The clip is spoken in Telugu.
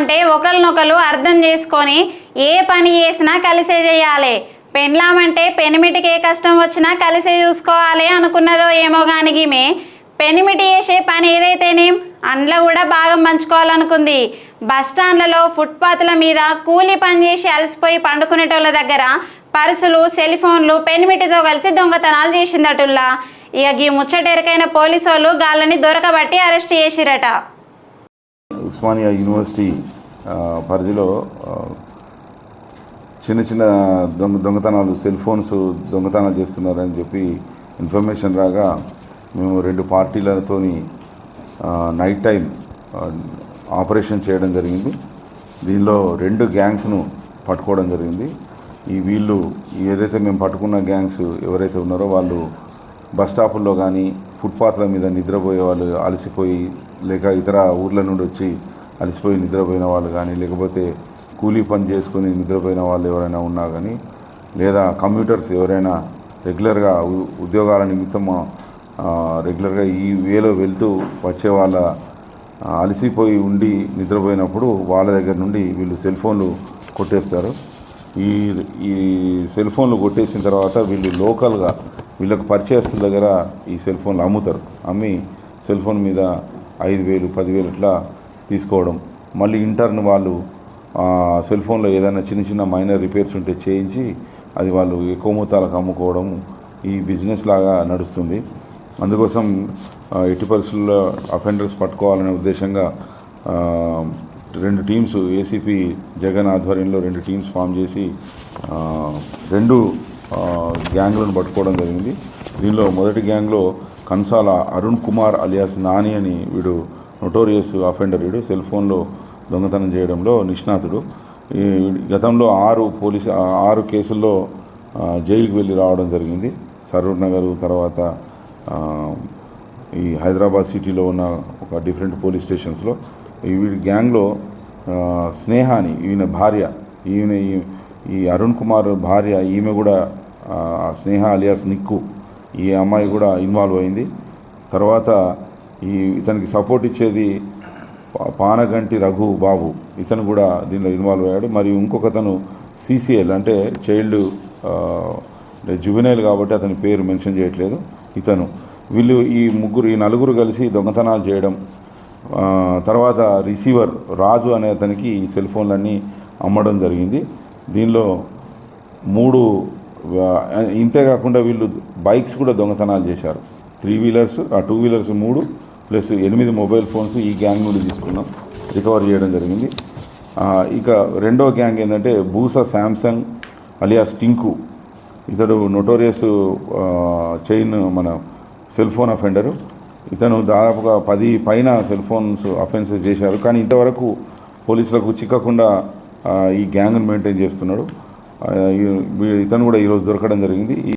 అంటే ఒకరినొకరు అర్థం చేసుకొని ఏ పని చేసినా కలిసే చేయాలి. పెండ్లామంటే పెనిమిటికి ఏ కష్టం వచ్చినా కలిసే చూసుకోవాలి అనుకున్నదో ఏమో కానీ మే పెనిమిటి చేసే పని ఏదైతేనేం అందులో కూడా భాగం పంచుకోవాలనుకుంది. బస్ స్టాండ్లలో ఫుట్పాత్ల మీద కూలీ పని చేసి అలసిపోయి పండుకునేటోళ్ళ దగ్గర పర్సులు సెల్ ఫోన్లు పెనిమిటితో కలిసి దొంగతనాలు చేసిందటుల్లా. ఇక ఈ ముచ్చటెరకైన పోలీసు వాళ్ళు గాళ్ళని దొరకబట్టి అరెస్ట్ చేసిరట. ఉస్మానియా యూనివర్సిటీ పరిధిలో చిన్న చిన్న దొంగ దొంగతనాలు సెల్ ఫోన్స్ దొంగతనాలు చేస్తున్నారని చెప్పి ఇన్ఫర్మేషన్ రాగా మేము రెండు పార్టీలతోని నైట్ టైం ఆపరేషన్ చేయడం జరిగింది. దీనిలో రెండు గ్యాంగ్స్ను పట్టుకోవడం జరిగింది. ఈ వీళ్ళు ఏదైతే మేము పట్టుకున్న గ్యాంగ్స్ ఎవరైతే ఉన్నారో వాళ్ళు బస్ స్టాపుల్లో కానీ ఫుట్పాత్ల మీద నిద్రపోయే వాళ్ళు అలసిపోయి లేక ఇతర ఊర్ల నుండి వచ్చి అలసిపోయి నిద్రపోయిన వాళ్ళు కానీ లేకపోతే కూలీ పని చేసుకుని నిద్రపోయిన వాళ్ళు ఎవరైనా ఉన్నా కానీ లేదా కంప్యూటర్స్ ఎవరైనా రెగ్యులర్గా ఉ- ఉద్యోగాల నిమిత్తం రెగ్యులర్గా ఈ వేలో వెళ్తూ వచ్చే వాళ్ళ అలసిపోయి ఉండి నిద్రపోయినప్పుడు వాళ్ళ దగ్గర నుండి వీళ్ళు సెల్ ఫోన్లు కొట్టేస్తారు. ఈ ఈ సెల్ ఫోన్లు కొట్టేసిన తర్వాత వీళ్ళు లోకల్గా వీళ్ళకు పరిచయస్తుల దగ్గర ఈ సెల్ ఫోన్లు అమ్ముతారు. అమ్మి సెల్ ఫోన్ మీద ఐదు వేలు పదివేలు ఇట్లా తీసుకోవడం. మళ్ళీ ఇంటర్న్ వాళ్ళు సెల్ ఫోన్లో ఏదైనా చిన్న చిన్న మైనర్ రిపేర్స్ ఉంటే చేయించి అది వాళ్ళు ఎక్కువ మొత్తాలకు అమ్ముకోవడం ఈ బిజినెస్ లాగా నడుస్తుంది. అందుకోసం ఎట్టి పరిస్థితుల్లో అఫెండర్స్ పట్టుకోవాలనే ఉద్దేశంగా రెండు టీమ్స్ ఏసీపీ జగన్ ఆధ్వర్యంలో రెండు టీమ్స్ ఫామ్ చేసి రెండు గ్యాంగ్లను పట్టుకోవడం జరిగింది. దీనిలో మొదటి గ్యాంగ్లో కన్సాల అరుణ్ కుమార్ అలియాస్ నాని అని వీడు నొటోరియస్ అఫెండర్ వీడు సెల్ ఫోన్లో దొంగతనం చేయడంలో నిష్ణాతుడు. ఈ గతంలో ఆరు పోలీస్ ఆరు కేసుల్లో జైలుకు జైలుకి వెళ్ళి రావడం జరిగింది. సరూర్ నగర్ తర్వాత ఈ హైదరాబాద్ సిటీలో ఉన్న ఒక డిఫరెంట్ పోలీస్ స్టేషన్స్లో. ఈ వీడి గ్యాంగ్లో స్నేహాని అని ఈయన భార్య ఈయన ఈ- ఈ అరుణ్ కుమార్ భార్య ఈమె కూడా స్నేహ అలియాస్ నిక్కు ఈ అమ్మాయి కూడా ఇన్వాల్వ్ అయింది. తర్వాత ఈ ఇతనికి సపోర్ట్ ఇచ్చేది పానగంటి రఘు బాబు. ఇతను కూడా దీనిలో ఇన్వాల్వ్ అయ్యాడు. మరియు ఇంకొకతను సిసిఎల్ అంటే చైల్డ్ జువెనైల్ కాబట్టి అతని పేరు మెన్షన్ చేయట్లేదు. ఇతను. వీళ్ళు ఈ ముగ్గురు ఈ నలుగురు కలిసి దొంగతనాలు చేయడం. తర్వాత రిసీవర్ రాజు అనే అతనికి ఈ సెల్ ఫోన్లన్నీ అమ్మడం జరిగింది. దీనిలో మూడు ఇంతేకాకుండా వీళ్ళు బైక్స్ కూడా దొంగతనాలు చేశారు. త్రీ వీలర్స్ ఆ టూ వీలర్స్ మూడు ప్లస్ ఎనిమిది మొబైల్ ఫోన్స్ ఈ గ్యాంగ్ నుండి తీసుకున్నాం. రికవర్ చేయడం జరిగింది. ఇక రెండో గ్యాంగ్ ఏంటంటే బూసా శాంసంగ్ అలియాస్ టింకు ఇతడు నొటోరియస్ చైన్ మన సెల్ ఫోన్ అఫెండరు ఇతను దాదాపుగా పది పైన సెల్ ఫోన్స్ అఫెన్సెస్ చేశారు. కానీ ఇంతవరకు పోలీసులకు చిక్కకుండా ఈ గ్యాంగ్ను మెయింటైన్ చేస్తున్నాడు. ఇతను కూడా ఈరోజు దొరకడం జరిగింది. ఈ